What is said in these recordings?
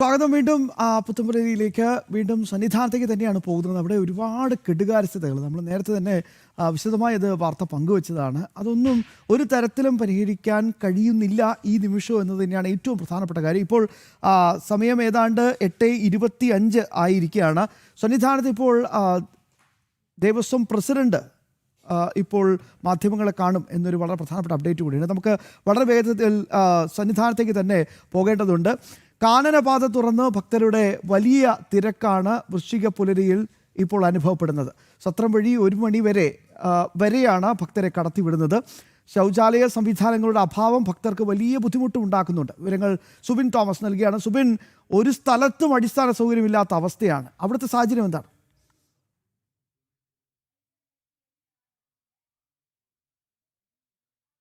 സ്വാഗതം. വീണ്ടും ആ, പുത്തുമ്പുരയിലേക്ക് വീണ്ടും സന്നിധാനത്തേക്ക് തന്നെയാണ് പോകുന്നത്. അവിടെ ഒരുപാട് കെട്ടുകാരസ്ഥതകൾ നമ്മൾ നേരത്തെ തന്നെ വിശദമായ ഇത് വാർത്ത പങ്കുവച്ചതാണ്. അതൊന്നും ഒരു തരത്തിലും പരിഹരിക്കാൻ കഴിയുന്നില്ല ഈ നിമിഷം എന്ന് തന്നെയാണ് ഏറ്റവും പ്രധാനപ്പെട്ട കാര്യം. ഇപ്പോൾ സമയം ഏതാണ്ട് എട്ട് ഇരുപത്തി അഞ്ച് ആയിരിക്കുകയാണ്. സന്നിധാനത്ത് ഇപ്പോൾ ദേവസ്വം പ്രസിഡന്റ് ഇപ്പോൾ മാധ്യമങ്ങളെ കാണും എന്നൊരു വളരെ പ്രധാനപ്പെട്ട അപ്ഡേറ്റ് കൂടിയാണ് നമുക്ക് വളരെ വേഗത്തിൽ സന്നിധാനത്തേക്ക് തന്നെ പോകേണ്ടതുണ്ട്. കാനനപാത തുറന്ന് ഭക്തരുടെ വലിയ തിരക്കാണ് വൃശ്ചിക പുലരിയിൽ ഇപ്പോൾ അനുഭവപ്പെടുന്നത്. സത്രം വഴി ഒരു മണി വരെ വരെയാണ് ഭക്തരെ കടത്തിവിടുന്നത്. ശൗചാലയ സംവിധാനങ്ങളുടെ അഭാവം ഭക്തർക്ക് വലിയ ബുദ്ധിമുട്ട് ഉണ്ടാക്കുന്നുണ്ട്. വിവരങ്ങൾ സുബിൻ തോമസ് നൽകിയാണ്. സുബിൻ ഒരു സ്ഥലത്തും അടിസ്ഥാന സൗകര്യമില്ലാത്ത അവസ്ഥയാണ്. അവിടുത്തെ സാഹചര്യം എന്താണ്?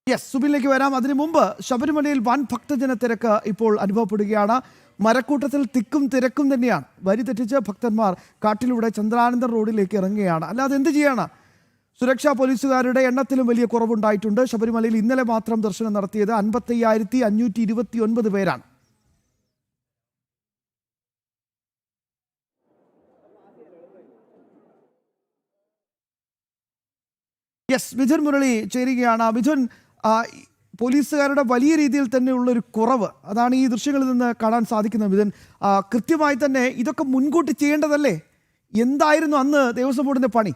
യെസ് സുബിനിലേക്ക് വരാം. അതിനു മുമ്പ് ശബരിമലയിൽ വൻ ഭക്തജന തിരക്ക് ഇപ്പോൾ അനുഭവപ്പെടുകയാണ്. മരക്കൂട്ടത്തിൽ തിക്കും തിരക്കും തന്നെയാണ്. വരി തെറ്റിച്ച് ഭക്തന്മാർ കാട്ടിലൂടെ ചന്ദ്രാനന്ദ റോഡിലേക്ക് ഇറങ്ങുകയാണ്. അല്ലാതെ എന്ത് ചെയ്യാണ്? സുരക്ഷാ പോലീസുകാരുടെ എണ്ണത്തിലും വലിയ കുറവുണ്ടായിട്ടുണ്ട്. ശബരിമലയിൽ ഇന്നലെ മാത്രം ദർശനം നടത്തിയത് അൻപത്തയ്യായിരത്തി അഞ്ഞൂറ്റി ഇരുപത്തി ഒൻപത് പേരാണ്. യെസ് മിഥുൻ മുരളി ചേരുകയാണ്. മിഥുൻ പോലീസുകാരുടെ വലിയ രീതിയിൽ തന്നെയുള്ള ഒരു കുറവ്. അതാണ് ഈ ദൃശ്യങ്ങളിൽ നിന്ന് കാണാൻ സാധിക്കുന്ന വിധൻ. കൃത്യമായി തന്നെ ഇതൊക്കെ മുൻകൂട്ടി ചെയ്യേണ്ടതല്ലേ? എന്തായിരുന്നു അന്ന് ദേവസ്വം ബോർഡിന്റെ പണി?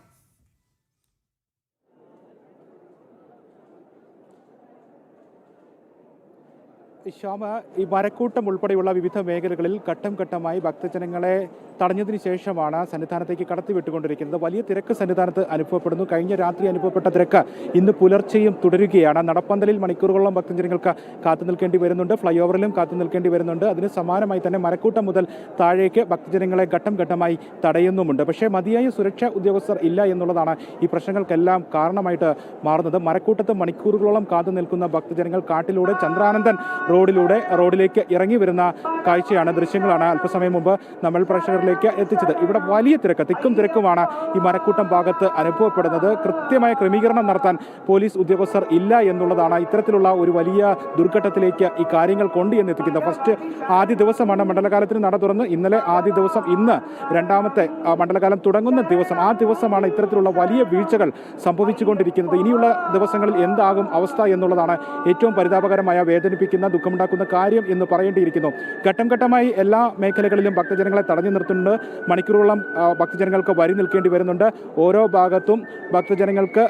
ശ്യാമ ഈ മരക്കൂട്ടം ഉൾപ്പെടെയുള്ള വിവിധ മേഖലകളിൽ ഘട്ടം ഘട്ടമായി ഭക്തജനങ്ങളെ തടഞ്ഞതിന് ശേഷമാണ് സന്നിധാനത്തേക്ക് കടത്തിവിട്ടുകൊണ്ടിരിക്കുന്നത്. വലിയ തിരക്ക് സന്നിധാനത്ത് അനുഭവപ്പെടുന്നു. കഴിഞ്ഞ രാത്രി അനുഭവപ്പെട്ട തിരക്ക് ഇന്ന് പുലർച്ചെയും തുടരുകയാണ്. നടപ്പന്തലിൽ മണിക്കൂറുകളോളം ഭക്തജനങ്ങൾക്ക് കാത്തു നിൽക്കേണ്ടി വരുന്നുണ്ട്. ഫ്ലൈ ഓവറിലും കാത്തു നിൽക്കേണ്ടി വരുന്നുണ്ട്. അതിന് സമാനമായി തന്നെ മരക്കൂട്ടം മുതൽ താഴേക്ക് ഭക്തജനങ്ങളെ ഘട്ടം ഘട്ടമായി തടയുന്നുമുണ്ട്. പക്ഷേ മതിയായ സുരക്ഷാ ഉദ്യോഗസ്ഥർ ഇല്ല എന്നുള്ളതാണ് ഈ പ്രശ്നങ്ങൾക്കെല്ലാം കാരണമായിട്ട് മാറുന്നത്. മരക്കൂട്ടത്ത് മണിക്കൂറുകളോളം കാത്തു നിൽക്കുന്ന ഭക്തജനങ്ങൾ കാട്ടിലൂടെ ചന്ദ്രാനന്ദൻ റോഡിലൂടെ റോഡിലേക്ക് ഇറങ്ങി വരുന്ന കാഴ്ചയാണ് ദൃശ്യങ്ങളാണ്. അല്പസമയം മുമ്പ് നമ്മൾ പ്രേക്ഷകരിലേക്ക് എത്തിച്ചത്. ഇവിടെ വലിയ തിരക്ക് തിക്കും തിരക്കുമാണ് ഈ മരക്കൂട്ടം ഭാഗത്ത് അനുഭവപ്പെടുന്നത്. കൃത്യമായ ക്രമീകരണം നടത്താൻ പോലീസ് ഉദ്യോഗസ്ഥർ ഇല്ല എന്നുള്ളതാണ് ഇത്തരത്തിലുള്ള ഒരു വലിയ ദുർഘട്ടത്തിലേക്ക് ഈ കാര്യങ്ങൾ കൊണ്ട് എന്നെത്തിക്കുന്നത് ഫസ്റ്റ് ആദ്യ ദിവസമാണ് മണ്ഡലകാലത്തിന് നട തുറന്ന്. ഇന്നലെ ആദ്യ ദിവസം ഇന്ന് രണ്ടാമത്തെ മണ്ഡലകാലം തുടങ്ങുന്ന ദിവസം ആ ദിവസമാണ് ഇത്തരത്തിലുള്ള വലിയ വീഴ്ചകൾ സംഭവിച്ചുകൊണ്ടിരിക്കുന്നത്. ഇനിയുള്ള ദിവസങ്ങളിൽ എന്താകും അവസ്ഥ എന്നുള്ളതാണ് ഏറ്റവും പരിതാപകരമായ വേദനിപ്പിക്കുന്ന ദുഃഖമുണ്ടാക്കുന്ന കാര്യം എന്ന് പറയേണ്ടിയിരിക്കുന്നു. ഘട്ടം ഘട്ടമായി എല്ലാ മേഖലകളിലും ഭക്തജനങ്ങളെ തടഞ്ഞു നിർത്തുന്നുണ്ട് മണിക്കൂറുകളോളം ഭക്തജനങ്ങൾക്ക് വരി നിൽക്കേണ്ടി വരുന്നുണ്ട്. ഓരോ ഭാഗത്തും ഭക്തജനങ്ങൾക്ക്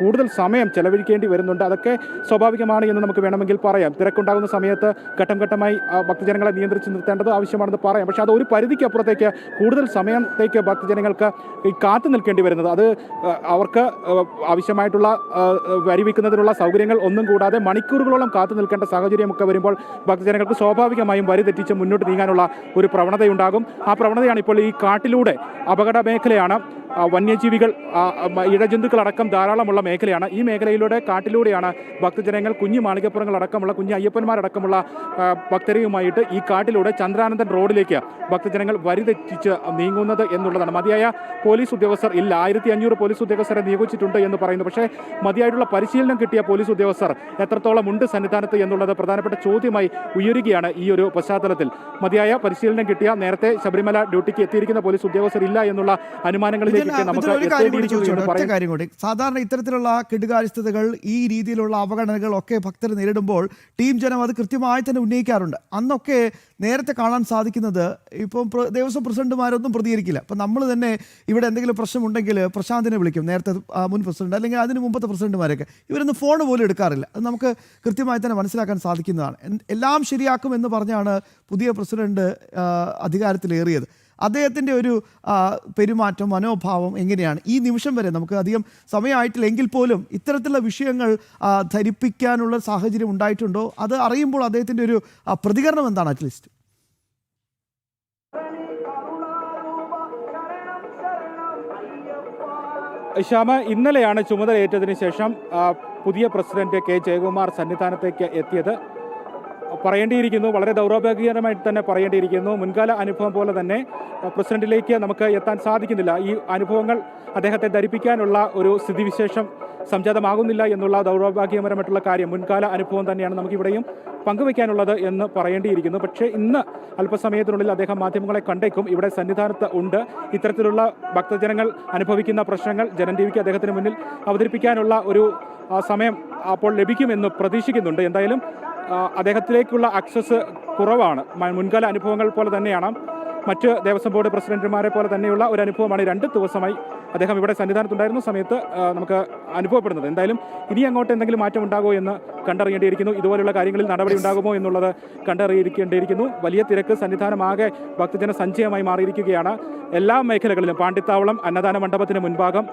കൂടുതൽ സമയം ചെലവഴിക്കേണ്ടി വരുന്നുണ്ട്. അതൊക്കെ സ്വാഭാവികമാണ് എന്ന് നമുക്ക് വേണമെങ്കിൽ പറയാം. തിരക്കുണ്ടാകുന്ന സമയത്ത് ഘട്ടം ഘട്ടമായി ഭക്തജനങ്ങളെ നിയന്ത്രിച്ച് നിർത്തേണ്ടത് ആവശ്യമാണെന്ന് പറയാം. പക്ഷേ അത് ഒരു പരിധിക്ക് അപ്പുറത്തേക്ക് കൂടുതൽ സമയത്തേക്ക് ഭക്തജനങ്ങൾക്ക് കാത്തു നിൽക്കേണ്ടി വരുന്നത്. അത് അവർക്ക് ആവശ്യമായിട്ടുള്ള ആ, വരി വയ്ക്കുന്നതിനുള്ള സൗകര്യങ്ങൾ ഒന്നും കൂടാതെ മണിക്കൂറുകളോളം കാത്തു നിൽക്കേണ്ട സാഹചര്യമൊക്കെ വരുമ്പോൾ ഭക്തജനങ്ങൾക്ക് സ്വാഭാവികമായും വരി തെറ്റിച്ച് മുന്നോട്ട് നീങ്ങാനുള്ള ഒരു പ്രവണതയുണ്ടാകും. ആ പ്രവണതയാണ് ഇപ്പോൾ ഈ കാട്ടിലൂടെ അപകട മേഖലയാണ് വന്യജീവികൾ ഇഴജന്തുക്കളടക്കം ധാരാളമുള്ള മേഖലയാണ്. ഈ മേഖലയിലൂടെ കാട്ടിലൂടെയാണ് ഭക്തജനങ്ങൾ കുഞ്ഞു മാളികപ്പുറങ്ങളടക്കമുള്ള കുഞ്ഞു അയ്യപ്പന്മാരടക്കമുള്ള ഭക്തരെയുമായിട്ട് ഈ കാട്ടിലൂടെ ചന്ദ്രാനന്ദൻ റോഡിലേക്ക് ഭക്തജനങ്ങൾ വരിതെറ്റിച്ച് നീങ്ങുന്നത് എന്നുള്ളതാണ്. മതിയായ പോലീസ് ഉദ്യോഗസ്ഥർ ഇല്ല. ആയിരത്തി അഞ്ഞൂറ് പോലീസ് ഉദ്യോഗസ്ഥരെ നിയോഗിച്ചിട്ടുണ്ട് എന്ന് പറയുന്നു. പക്ഷേ മതിയായിട്ടുള്ള പരിശീലനം കിട്ടിയ പോലീസ് ഉദ്യോഗസ്ഥർ എത്രത്തോളം ഉണ്ട് സന്നിധാനത്ത് എന്നുള്ളത് പ്രധാനപ്പെട്ട ചോദ്യമായി ഉയരുകയാണ് ഈ ഒരു പശ്ചാത്തലത്തിൽ. മതിയായ പരിശീലനം കിട്ടിയ നേരത്തെ ശബരിമല ഡ്യൂട്ടിക്ക് എത്തിയിരിക്കുന്ന പോലീസ് ഉദ്യോഗസ്ഥർ ഇല്ല എന്നുള്ള ഇതിന് ഒരു കാര്യം കൂടി ചോദിച്ചോട്ടെ ഒറ്റ കാര്യം കൂടി. സാധാരണ ഇത്തരത്തിലുള്ള കെടുകാര്യസ്ഥതകൾ ഈ രീതിയിലുള്ള അവഗണനകൾ ഒക്കെ ഭക്തർ നേരിടുമ്പോൾ ടീം ജനം അത് കൃത്യമായി തന്നെ ഉന്നയിക്കാറുണ്ട്. അന്നൊക്കെ നേരത്തെ കാണാൻ സാധിക്കുന്നത് ഇപ്പം ദേവസ്വം പ്രസിഡന്റുമാരൊന്നും പ്രതികരിക്കില്ല. അപ്പം നമ്മൾ തന്നെ ഇവിടെ എന്തെങ്കിലും പ്രശ്നമുണ്ടെങ്കിൽ പ്രശാന്തിനെ വിളിക്കും നേരത്തെ മുൻ പ്രസിഡന്റ് അല്ലെങ്കിൽ അതിന് മുമ്പത്തെ പ്രസിഡന്റുമാരൊക്കെ. ഇവരൊന്നും ഫോൺ പോലും എടുക്കാറില്ല. അത് നമുക്ക് കൃത്യമായി തന്നെ മനസ്സിലാക്കാൻ സാധിക്കുന്നതാണ്. എല്ലാം ശരിയാക്കും എന്ന് പറഞ്ഞാണ് പുതിയ പ്രസിഡന്റ് അധികാരത്തിലേറിയത്. അദ്ദേഹത്തിന്റെ ഒരു പെരുമാറ്റം മനോഭാവം എങ്ങനെയാണ്? ഈ നിമിഷം വരെ നമുക്ക് അധികം സമയമായിട്ടില്ല എങ്കിൽ പോലും ഇത്തരത്തിലുള്ള വിഷയങ്ങൾ ധരിപ്പിക്കാനുള്ള സാഹചര്യം ഉണ്ടായിട്ടുണ്ടോ? അത് അറിയുമ്പോൾ അദ്ദേഹത്തിന്റെ ഒരു പ്രതികരണം എന്താണ് അറ്റ്ലീസ്റ്റ് ശ്യാമ ഇന്നലെയാണ് ചുമതലയേറ്റതിന് ശേഷം പുതിയ പ്രസിഡന്റ് കെ. ജയകുമാർ സന്നിധാനത്തേക്ക് എത്തിയത്. പറയേണ്ടിയിരിക്കുന്നു. വളരെ ദൗർഭാഗ്യകരമായിട്ട് തന്നെ പറയേണ്ടിയിരിക്കുന്നു. മുൻകാല അനുഭവം പോലെ തന്നെ പ്രസിഡന്റിലേക്ക് നമുക്ക് എത്താൻ സാധിക്കുന്നില്ല. ഈ അനുഭവങ്ങൾ അദ്ദേഹത്തെ ധരിപ്പിക്കാനുള്ള ഒരു സ്ഥിതിവിശേഷം സംജാതമാകുന്നില്ല എന്നുള്ള ദൗർഭാഗ്യപരമായിട്ടുള്ള കാര്യം മുൻകാല അനുഭവം തന്നെയാണ് നമുക്കിവിടെയും പങ്കുവയ്ക്കാനുള്ളത് എന്ന് പറയേണ്ടിയിരിക്കുന്നു. പക്ഷേ ഇന്ന് അല്പസമയത്തിനുള്ളിൽ അദ്ദേഹം മാധ്യമങ്ങളെ കണ്ടേക്കും. ഇവിടെ സന്നിധാനത്ത് ഉണ്ട്. ഇത്തരത്തിലുള്ള ഭക്തജനങ്ങൾ അനുഭവിക്കുന്ന പ്രശ്നങ്ങൾ ജനം ടി അദ്ദേഹത്തിന് മുന്നിൽ അവതരിപ്പിക്കാനുള്ള ഒരു സമയം അപ്പോൾ ലഭിക്കുമെന്ന് പ്രതീക്ഷിക്കുന്നുണ്ട്. എന്തായാലും അദ്ദേഹത്തിലേക്കുള്ള ആക്സസ് കുറവാണ്. മുൻകാല അനുഭവങ്ങൾ പോലെ തന്നെയാണ്. മറ്റ് ദേവസ്വം ബോർഡ് പ്രസിഡന്റുമാരെ പോലെ തന്നെയുള്ള ഒരു അനുഭവമാണ് രണ്ട് ദിവസമായി അദ്ദേഹം ഇവിടെ സന്നിധാനത്തുണ്ടായിരുന്ന സമയത്ത് നമുക്ക് അനുഭവപ്പെടുന്നത്. എന്തായാലും ഇനി അങ്ങോട്ട് എന്തെങ്കിലും മാറ്റം ഉണ്ടാകുമോ എന്ന് കണ്ടറിയേണ്ടിയിരിക്കുന്നു. ഇതുപോലുള്ള കാര്യങ്ങളിൽ നടപടി ഉണ്ടാകുമോ എന്നുള്ളത് കണ്ടറിയിരിക്കേണ്ടിയിരിക്കുന്നു വലിയ തിരക്ക് സന്നിധാനമാകെ ഭക്തജന സഞ്ചയമായി മാറിയിരിക്കുകയാണ്. എല്ലാ മേഖലകളിലും പാണ്ഡിത്താവളം അന്നദാന മണ്ഡപത്തിന് മുൻഭാഗം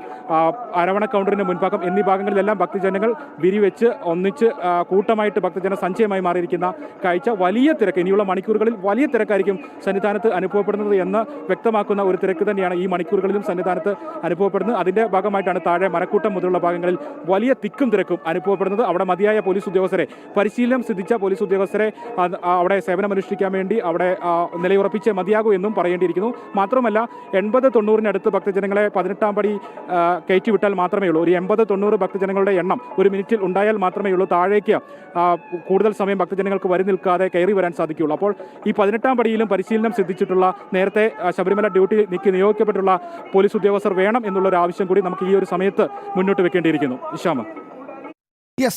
അരവണ കൗണ്ടറിന് മുൻഭാഗം എന്നീ ഭാഗങ്ങളിലെല്ലാം ഭക്തജനങ്ങൾ വിരിവെച്ച് ഒന്നിച്ച് കൂട്ടമായിട്ട് ഭക്തജന സഞ്ചയമായി മാറിയിരിക്കുന്ന കാഴ്ച. വലിയ തിരക്ക് ഇനിയുള്ള മണിക്കൂറുകളിൽ വലിയ തിരക്കായിരിക്കും സന്നിധാനത്ത് അനുഭവപ്പെടുന്നത് എന്ന് വ്യക്തമാക്കുന്ന ഒരു തിരക്ക് തന്നെയാണ് ഈ മണിക്കൂറുകളിലും സന്നിധാനത്ത് അനുഭവപ്പെടുന്നത്. അതിന്റെ ഭാഗമായിട്ടാണ് താഴെ മരക്കൂട്ടം മുതലുള്ള ഭാഗങ്ങളിൽ വലിയ തിക്കും തിരക്കും അനുഭവപ്പെടുന്നത്. അവിടെ മതിയായ പോലീസ് ഉദ്യോഗസ്ഥരെ പരിശീലനം സിദ്ധിച്ച പോലീസ് ഉദ്യോഗസ്ഥരെ അവിടെ സേവനം അവിടെ സേവനമനുഷ്ഠിക്കാൻ വേണ്ടി അവിടെ നിലയുറപ്പിച്ച് മതിയാകൂ എന്നും പറയേണ്ടിയിരിക്കുന്നു. മാത്രമല്ല എൺപത് തൊണ്ണൂറിനടുത്ത് ഭക്തജനങ്ങളെ പതിനെട്ടാം പടി കയറ്റിവിട്ടാൽ മാത്രമേ ഉള്ളൂ. ഒരു എൺപത് തൊണ്ണൂറ് ഭക്തജനങ്ങളുടെ എണ്ണം ഒരു മിനിറ്റിൽ ഉണ്ടായാൽ മാത്രമേ ഉള്ളൂ. താഴേക്ക് കൂടുതൽ സമയം ഭക്തജനങ്ങൾക്ക് വരി നിൽക്കാതെ കയറി വരാൻ സാധിക്കുകയുള്ളൂ. അപ്പോൾ ഈ പതിനെട്ടാം പടിയിലും പരിശീലനം സിദ്ധിച്ചിട്ടുള്ള നേരത്തെ ശബരിമല ഡ്യൂട്ടി നിക്ക് നിയോഗിക്കപ്പെട്ടുള്ള പോലീസ് ഉദ്യോഗസ്ഥർ വേണം എന്നുള്ള ഒരു ആവശ്യം കൂടി നമുക്ക് ഈ ഒരു സമയത്ത് മുന്നോട്ട് വെക്കേണ്ടിയിരിക്കുന്നു. ഇഷാമ